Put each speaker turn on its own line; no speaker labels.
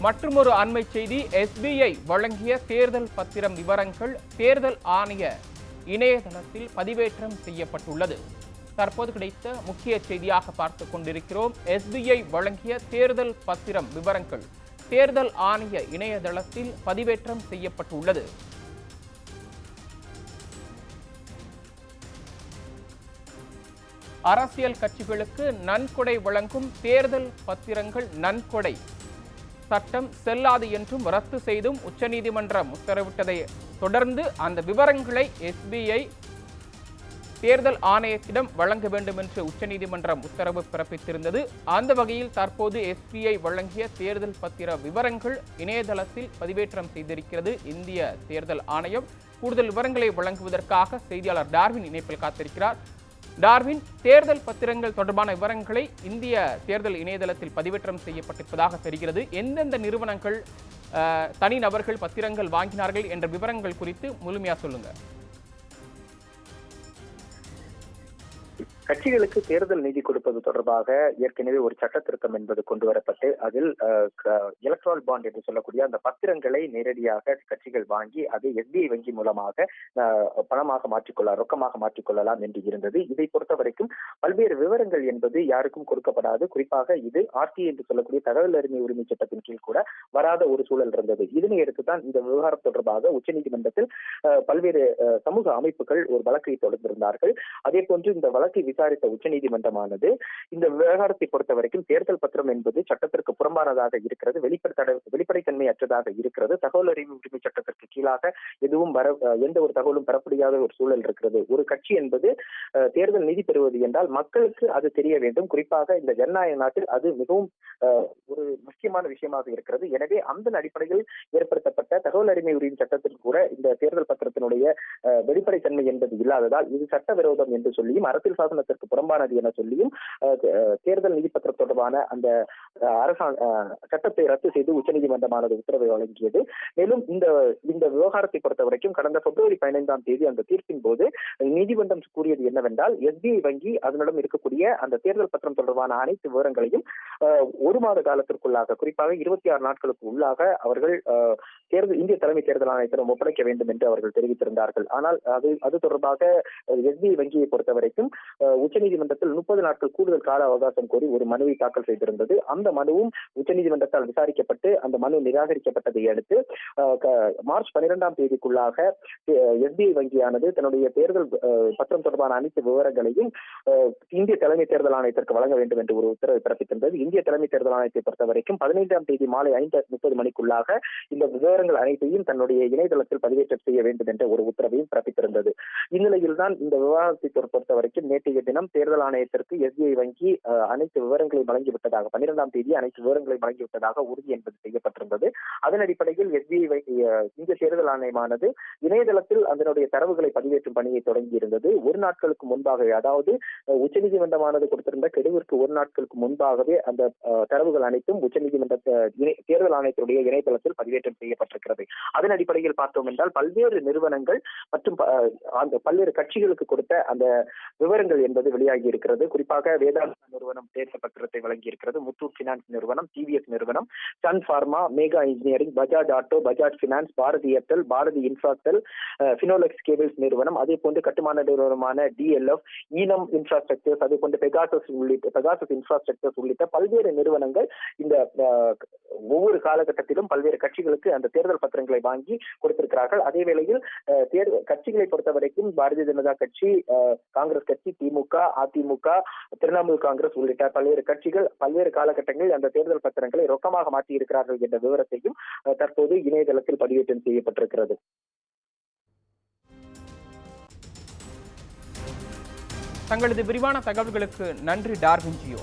மற்றுமொரு அண்மை செய்தி எஸ்பிஐ வழங்கிய தேர்தல் பத்திரம் விவரங்கள் தேர்தல் ஆணைய இணையதளத்தில் பதிவேற்றம் செய்யப்பட்டுள்ளது. தற்போது கிடைத்த முக்கிய செய்தியாக பார்த்துக் கொண்டிருக்கிறோம். எஸ்பிஐ வழங்கிய தேர்தல் பத்திரம் விவரங்கள் தேர்தல் ஆணைய இணையதளத்தில் பதிவேற்றம் செய்யப்பட்டுள்ளது. அரசியல் கட்சிகளுக்கு நன்கொடை வழங்கும் தேர்தல் பத்திரங்கள் நன்கொடை சட்டம் செல்லாது என்றும் ரத்து செய்தும் உச்சநீதிமன்றம் உத்தரவிட்டதை தொடர்ந்து அந்த விவரங்களை எஸ்பிஐ தேர்தல் ஆணையத்திடம் வழங்க வேண்டும் என்று உச்சநீதிமன்றம் உத்தரவு பிறப்பித்திருந்தது. அந்த வகையில் தற்போது எஸ்பிஐ வழங்கிய தேர்தல் பத்திர விவரங்கள் இணையதளத்தில் பதிவேற்றம் செய்திருக்கிறது. இந்திய தேர்தல் ஆணையம் கூடுதல் விவரங்களை வழங்குவதற்காக செய்தியாளர் டார்வின் இணைப்பில் காத்திருக்கிறார். டார்வின் தேர்தல் பத்திரங்கள் தொடர்பான விவரங்களை இந்திய தேர்தல் இணையதளத்தில் பதிவேற்றம் செய்யப்பட்டிருப்பதாக தெரிகிறது. எந்தெந்த நிறுவனங்கள் தனிநபர்கள் பத்திரங்கள் வாங்கினார்கள் என்ற விவரங்கள் குறித்து முழுமையா சொல்லுங்க.
கட்சிகளுக்கு தேர்தல் நிதி கொடுப்பது தொடர்பாக ஏற்கனவே ஒரு சட்ட திருத்தம் என்பது கொண்டு வரப்பட்டு அதில் எலக்ட்ரால் பாண்ட் என்று சொல்லக்கூடிய அந்த பத்திரங்களை நேரடியாக கட்சிகள் வாங்கி அதை எஸ்பிஐ வங்கி மூலமாக பணமாக மாற்றிக்கொள்ளலாம் ரொக்கமாக மாற்றிக்கொள்ளலாம் என்று இருந்தது. இதை பொறுத்த வரைக்கும் பல்வேறு விவரங்கள் என்பது யாருக்கும் கொடுக்கப்படாது. குறிப்பாக இது ஆர்டிஐ என்று சொல்லக்கூடிய தகவல் அறிமை உரிமை சட்டத்தின் கீழ் கூட வராத ஒரு சூழல் இருந்தது. இதனை எடுத்துதான் இந்த விவகாரம் தொடர்பாக உச்சநீதிமன்றத்தில் பல்வேறு சமூக அமைப்புகள் ஒரு வழக்கை தொடர்ந்திருந்தார்கள் அதே போன்று இந்த வழக்கை விசாரித்த உச்சநீதிமன்றமானது இந்த விவகாரத்தை பொறுத்த வரைக்கும் தேர்தல் பத்திரம் என்பது சட்டத்திற்கு புறம்பானதாக இருக்கிறது வெளிப்படை வெளிப்படைத்தன்மை அற்றதாக இருக்கிறது. தகவல் அறிவு உரிமை சட்டத்திற்கு கீழாக எதுவும் வர எந்த ஒரு தகவலும் பெறப்படியாத ஒரு சூழல் இருக்கிறது. ஒரு கட்சி என்பது தேர்தல் நிதி பெறுவது என்றால் மக்களுக்கு அது தெரிய வேண்டும். குறிப்பாக இந்த ஜனநாயக நாட்டில் அது மிகவும் ஒரு முக்கியமான விஷயமாக இருக்கிறது. எனவே அந்த அடிப்படையில் ஏற்படுத்தப்பட்ட தகவல் அறிமை உரிமை சட்டத்தில் கூட இந்த தேர்தல் பத்திரத்தினுடைய வெளிப்படைத்தன்மை என்பது இல்லாததால் இது சட்டவிரோதம் என்று சொல்லியும் அரசியல் சாசன சட்டத்திற்கு புறம்பானது என சொல்லியும் தேர்தல் நிதி தொடர்பான அந்த அரசாங்க சட்டத்தை ரத்து செய்து உச்சநீதிமன்றமானது உத்தரவை வழங்கியது. மேலும் இந்த இந்த விவகாரத்தை பொறுத்த வரைக்கும் கடந்த பிப்ரவரி பதினைந்தாம் தேதி அந்த தீர்ப்பின் போது நீதிமன்றம் கூறியது என்னவென்றால் எஸ்பிஐ வங்கி அதனிடம் இருக்கக்கூடிய அந்த தேர்தல் பத்திரம் தொடர்பான அனைத்து விவரங்களையும் ஒரு மாத காலத்திற்குள்ளாக குறிப்பாக இருபத்தி ஆறு நாட்களுக்கு உள்ளாக அவர்கள் தேர்தல் இந்திய தலைமை தேர்தல் ஆணையத்திடம் ஒப்படைக்க வேண்டும் என்று அவர்கள் தெரிவித்திருந்தார்கள். ஆனால் அது அது தொடர்பாக எஸ்பிஐ வங்கியை பொறுத்த வரைக்கும் உச்சநீதிமன்றத்தில் முப்பது நாட்கள் கூடுதல் கால அவகாசம் கோரி ஒரு மனுவை தாக்கல் செய்திருந்தது. அந்த மனுவும் உச்சநீதிமன்றத்தால் விசாரிக்கப்பட்டு அந்த மனு நிராகரிக்கப்பட்டதை அடுத்து மார்ச் பனிரெண்டாம் தேதிக்குள்ளாக எஸ்பிஐ வங்கியானது தன்னுடைய தேர்தல் பத்திரம் தொடர்பான அனைத்து விவரங்களையும் இந்திய தலைமை தேர்தல் ஆணையத்திற்கு வழங்க வேண்டும் என்று ஒரு உத்தரவை பிறப்பித்திருந்தது. இந்திய தலைமை தேர்தல் ஆணையத்தை பொறுத்த வரைக்கும் பதினைந்தாம் தேதி மாலை ஐந்து முப்பது மணிக்குள்ளாக இந்த விவரங்கள் அனைத்தையும் தன்னுடைய இணையதளத்தில் பதிவேற்றம் செய்ய வேண்டும் என்ற ஒரு உத்தரவையும் பிறப்பித்திருந்தது. இந்நிலையில் தான் இந்த விவாதத்தை பொறு- பொறுத்த வரைக்கும் நேற்றைய தினம் தேர்தல் ஆணையத்திற்கு எஸ்பிஐ வங்கி அனைத்து விவரங்களை வழங்கிவிட்டதாக பன்னிரெண்டாம் தேதி அனைத்து விவரங்களை வழங்கிவிட்டதாக உறுதி என்பது செய்யப்பட்டிருந்தது. அதன் அடிப்படையில் எஸ்பிஐ வங்கி இந்திய தேர்தல் ஆணையமானது இணையதளத்தில் அதனுடைய தரவுகளை பதிவேற்றும் பணியை தொடங்கி இருந்தது ஒரு நாட்களுக்கு முன்பாகவே அதாவது உச்சநீதிமன்றமானது கொடுத்திருந்த கெடுவிற்கு ஒரு நாட்களுக்கு முன்பாகவே அந்த தரவுகள் அனைத்தும் உச்சநீதிமன்ற இணை- தேர்தல் ஆணையத்துடைய இணையதளத்தில் பதிவேற்றம் செய்யப்பட்டிருக்கிறது. அதன் அடிப்படையில் பார்த்தோம் என்றால் பல்வேறு நிறுவனங்கள் மற்றும் ப- அந்த பல்வேறு கட்சிகளுக்கு கொடுத்த அந்த விவரங்கள் என்பது வெளியாகி இருக்கிறது. குறிப்பாக வேதாந்தா நிறுவனம் தேர்தல் பத்திரத்தை வழங்கி இருக்கிறது முத்தூட் பினான்ஸ் நிறுவனம் டிவிஎஸ் நிறுவனம் Sun Pharma Megha Engineering Bajaj Auto Bajaj Finance Bharti Airtel Bharti Infratel Finolex Cables நிறுவனம் அதே போன்று கட்டுமான நிறுவனமான டிஎல்எஃப் ஈனம் இன்ஃப்ராஸ்ட்ரக்சர்ஸ் அதே போன்று பெகாசஸ் உள்ளிட்ட பெகாசஸ் இன்ஃப்ராஸ்ட்ரக்சர்ஸ் உள்ளிட்ட பல்வேறு நிறுவனங்கள் இந்த ஒவ்வொரு காலகட்டத்திலும் பல்வேறு கட்சிகளுக்கு அந்த தேர்தல் பத்திரங்களை வாங்கி கொடுத்திருக்கிறார்கள். அதே வேளையில் அஹ், தேர்தல் கட்சிகளை பொறுத்த வரைக்கும் பாரதிய ஜனதா கட்சி அஹ், காங்கிரஸ் கட்சி திமுக அதிமுக திரிணாமுல் காங்கிரஸ் உள்ளிட்ட பல்வேறு கட்சிகள் பல்வேறு காலகட்டங்களில் அந்த தேர்தல் பத்திரங்களை ரொக்கமாக மாற்றி இருக்கிறார்கள் என்ற விவரத்தையும் தற்போது இணையதளத்தில் பதிவேற்றம் செய்யப்பட்டிருக்கிறது.
தங்களது விரிவான தகவல்களுக்கு நன்றி டார்வின் ஜியோ.